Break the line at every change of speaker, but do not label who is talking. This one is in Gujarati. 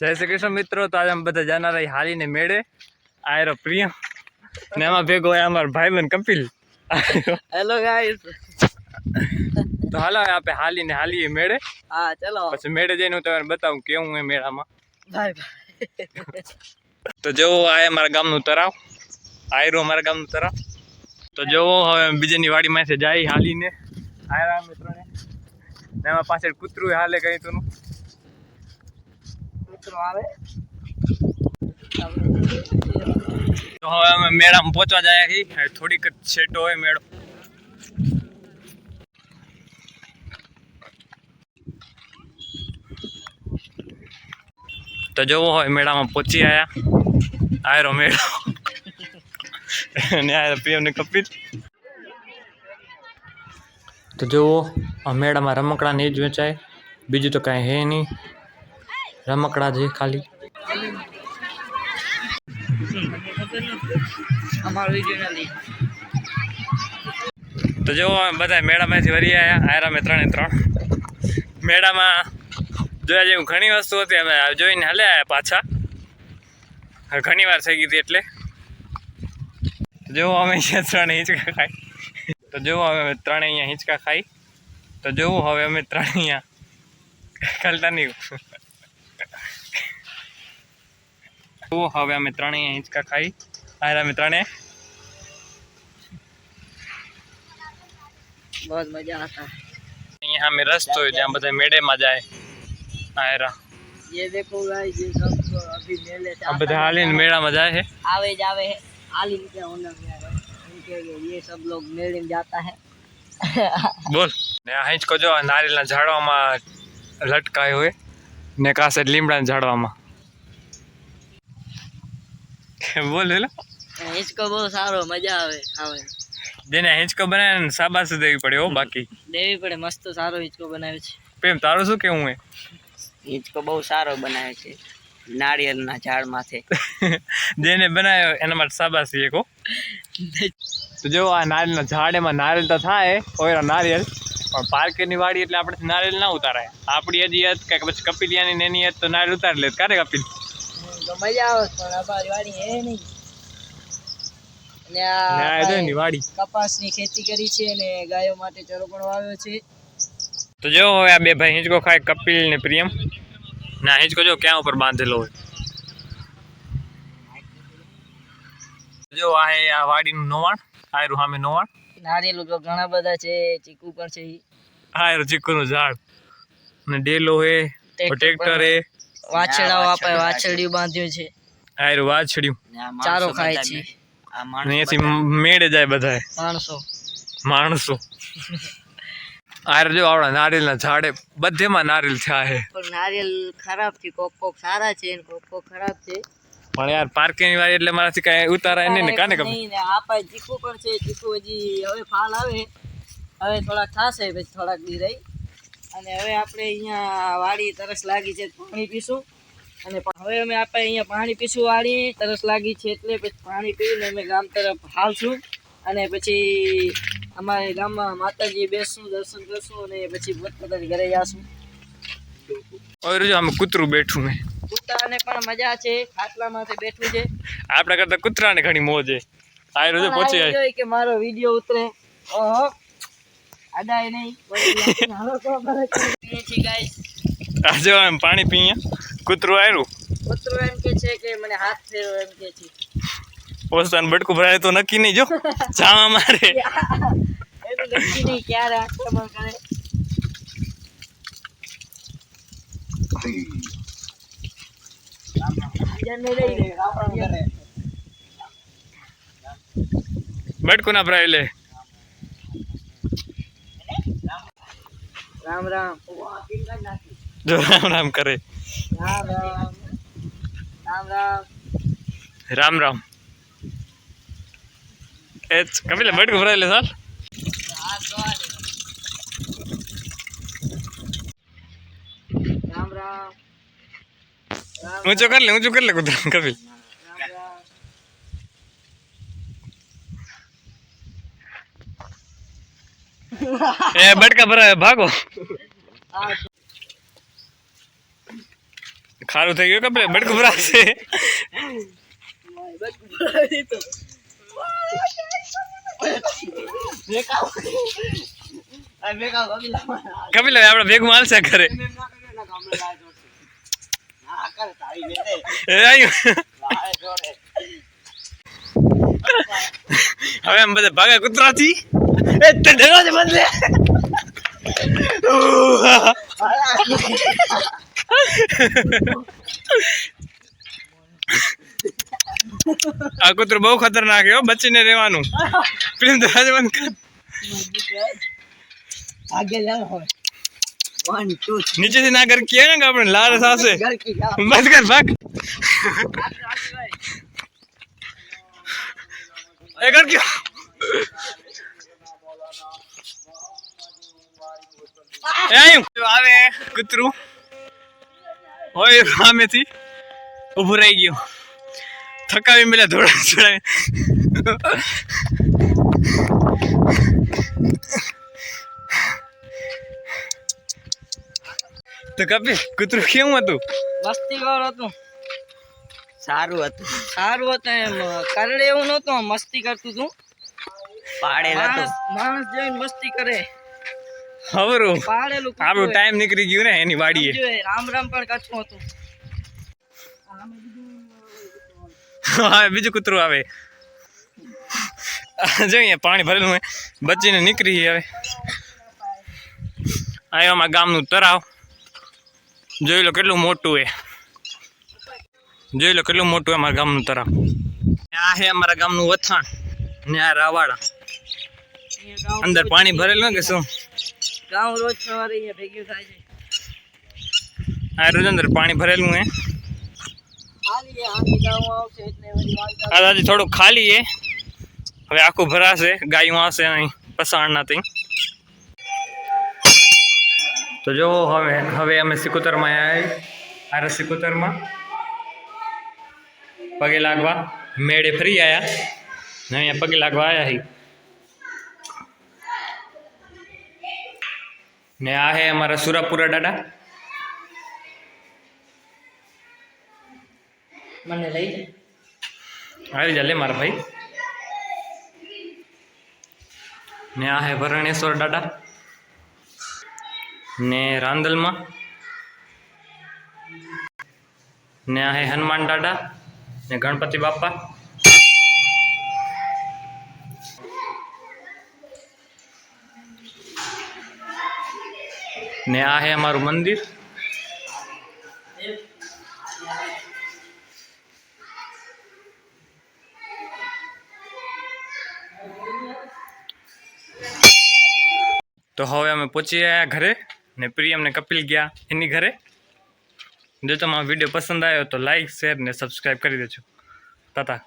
જય શ્રી કૃષ્ણ મિત્રો તો આજે અમે બધા જાનારા હાલીને મેળે. આયરો પ્રિયમ ને એમાં ભેગો હોય અમારો ભાઈબંધ કપિલ.
હેલો ગાઈસ
તો હાલો આપણે હાલીને હાલીએ મેળે.
હા ચલો.
પછી મેળે જઈને હું તમને બતાવું કેવું એ મેળામાં.
Bye bye.
તો જેવો આ અમારા ગામનું તરાવ આયરો અમારા ગામનું તરાવ તો જેવો હવે બીજાની વાડીમાંથી જાય હાલીને. આયરા મિત્રોને. ને એમાં પાછળ કૂતરું હાલે કઈ તું
મિત્રો આવે.
હવે અમે મેળામાં પહોંચવા જાય છીએ. થોડીક જ છેટો હોય મેળો. તો જોવો હોય મેળામાં પહોંચી આયા. આયરો મેળો. અને આયરો પીએમ ને કપિલ. તો આ મેળામાં રમકડા નહીં જ વેચાય. બીજું તો કાંઈ હે નહીં. રમકડા છે ખાલી. તો જો બધા મેળામાંથી વરી આવ્યા આયરા મેં ત્રણે ત્રણ. મેળામાં જોયા જેવું ઘણી વસ્તુ હતી. અમે જોઈને હાલે આવ્યા પાછા. હવે ઘણી વાર થઈ ગઈ હતી એટલે. જોવો અમે અહીંયા ત્રણે હિંચકા ખાઈ. તો જોવો હવે અમે ત્રણે અહીંયા હિંચકા ખાઈ. તો જોવું હવે અમે ત્રણે અહીંયા. ખાલતા નહીં જોવું હવે અમે ત્રણે અહીંયા હિંચકા ખાઈ આયરા અમે ત્રણે
બહુ મજા आता है
અહીંયા અમે રસ્તો હોય જ્યાં બધા મેળેમાં જાય આયરા
ये देखो गाइस ये सब अभी मेले से
આ
आता
બધા
है।
હાલીને મેળામાં જાય છે
आवे जावे है आलिम के होना में है इनके ये सब लोग मेले में जाता है
બોલ ને આ હિંચકો જો આ નારિયેલના ઝાડવામાં લટકાયો હોય ને કાસે લીમડાના ઝાડવામાં બોલ હેલો.
હિંચકો બહુ સારો મજા આવે આવે
જેને હિંચકો બનાવે ને શાબાશ દેવી પડે હો બાકી.
દેવી પડે મસ્ત સારો હિંચકો બનાવે છે.
પ્રેમ તારું શું કેવું હે
હિંચકો બહુ સારો બનાવે છે નાળિયેરના ઝાડ માથે
જેને બનાવ્યો એના માટે શાબાશી એક તો જો આ નારિયેલના ઝાડ એમાં નારિયેલ તો થાય ઓયરા નારિયેલ. પણ પાર્કની વાડી એટલે આપણે નારિયેલ ના ઉતારાય. આપણી હજી હત કે પછી કપિલિયાની એની હત તો નારિયેલ ઉતારી લે ક્યારે કપિલ?
તો મજા આવે પણ અમારી વાડી હે નહીં. અને
આ
આ
જો એની વાડી.
કપાસની ખેતી કરી છે અને ગાયો માટે ચરો પણ વાવ્યો છે.
તો જો હવે આ બે ભાઈ હિંચકો ખાય કપિલ ને પ્રિયમ. ના હિંચકો જો ક્યાં ઉપર બાંધેલો હોય? જો આ હે આ વાડીનું નોવાણ આયરું સામે નોવાણ.
નારિયેલ તો ઘણા બધા છે ચીકુ પણ છે.
આયરું ચીકુનું ઝાડ. અને ડેલો હે ટ્રેક્ટર હે.
વાછરડાઓ આપે વાછડિયું બાંધ્યું છે.
આયર વાછડિયું
ચારો ખાય છે.
અહીંયાથી મેળે જાય બધાય.
માણસો.
માણસો. આયર જો આવડા નારિયેલના ઝાડે. બધેમાં નારિયેલ થયા છે.
પણ નારિયેલ ખરાબ છે કોક કોક સારા છે ને કોક કોક ખરાબ છે.
પણ યાર પાર્કિંગ વાળી એટલે મારાથી કાંઈ ઉતારાય નહીં ને કાને ખબર?
નહીં ને આ પાસે ચીકુ પણ છે ચીકુ હજી હવે ફાલ આવે. હવે થોડાક થશે પછી થોડાક દી રહી. અને હવે આપણે અહીંયા વાડી તરસ લાગી છે પાણી પીશું. અને હવે અમે આપણે અહીંયા પાણી પીશું વાડી તરસ લાગી છે એટલે પછી પાણી પીને અમે ગામ તરફ હાલશું. અને પછી અમારે ગામમાં માતાજી બેસશું દર્શન કરશું અને પછી પોતપોતાની ઘરે જશું.
આમ કૂતરું બેઠું હે
કૂતરાને પણ મજા છે ખાટલામાંથી બેઠું છે.
આપણા કરતા કૂતરાને ઘણી મોજ છે. આયરો પહોંચી
જોઈ કે મારો વીડિયો ઉતરે. ઓહો. અડાય નહીં. પીએ છીએ ગાઈસ
આજે જો પાણી પીએ. કૂતરું આયરું?
કૂતરો એમ કે છે કે મને હાથ ફેરવો એમ કે છે.
ઓસ્તાન બટકું ભરાય તો નક્કી નહીં જો. ચાવા મારે.
એનું નક્કી નહીં ક્યારે આક્રમણ કરે
બટકું ના ભરાય લે.
રામ રામ.
જો રામ રામ કરે.
રામ રામ. રામ રામ.
રામ રામ. એ કપિલે મટકું ભરાય લે ચાલ.
હાથ ધોવા દે. રામ રામ. રામ
ઊંચો કર લે ઊંચું કર લે કૂતરું કપિલ
રામ રામ
એ બટકા ભરાય ભાગો ખારું થઈ ગયું કપડે, બટકું ભરાશે. કપિલ હવે ભેગું હાલશે ઘરે. હવે એમ બધા ભાગા કૂતરાથી એ તે દરવાજે બદલે. આ કૂતરું બહુ ખતરનાક હો બચીને રહેવાનું. ફિલ્મ દરવાજે બંધ કર.
આગે લાવ
નીચેથી ના કર કે ને કે આપણે
લાર સાસે?
બંધ કર ભાગ. એ કર ક્યો એ આયું જો આવે કૂતરું. હોય સામેથી ઊભું રહી ગયું. થકાવી મેલે ધોળા ચડાવી. તો કપિલ કૂતરું કેવું હતું?
મસ્તી કર હતું. સારું હતું. સારું હતું એમ. કરડે એવું નતું આમ મસ્તી કરતું તું. પાડેલા માણસ માણસ જોઈને મસ્તી કરે. પાડેલું કૂતરું
ટાઈમ નીકળી ગયું ને એની વાડીએ.
રામ રામ પણ કચ્છમાં હતું.
હા બીજું કૂતરું આવે. જોઈએ પાણી ભરેલું હોય. બચીને નીકળી હવે. આવ્યો અમારા ગામનું તરાવ. જોઈ લો કેટલું મોટું એ. જોઈ લો કેટલું મોટું અમારા ગામનું તરાવ. આ છે અમારા ગામનું વથાણ ને આ રાવાડા. અંદર પાણી ભરેલું કે શું?
ગામ રોજ સવારે અહીંયા ભેગું થાય છે.
આ રોજ અંદર પાણી ભરેલું હે. આ આજે થોડુંક ખાલી હે. હવે આખું ભરાશે ગાયું આવશે અહીં પસાણના ત્યાં તો જો હવે હવે અમે સિકોતરમાં આવી આરે સિકોતરમાં. પગે લાગવા મેળે ફરી આવ્યા ને અહીંયા પગે લાગવા આવ્યા હી ને આ હે અમારા સુરાપુરા દાદા.
મને લઈ
આવી જા લે મારા ભાઈ. ને આ હે ભરણેશ્વર દાદા. ને રાંદલમાં. ને આ હે હનુમાન દાદા. ને ગણપતિ બાપા. ને આ હે અમારું મંદિર. તો હવે અમે પહોંચી ગયા ઘરે ને પ્રિયમ ને કપિલ ગયા એની ઘરે. જો તમારો વીડિયો પસંદ આવ્યો તો લાઈક શેર ને સબસ્ક્રાઈબ કરી દેજો. તાતા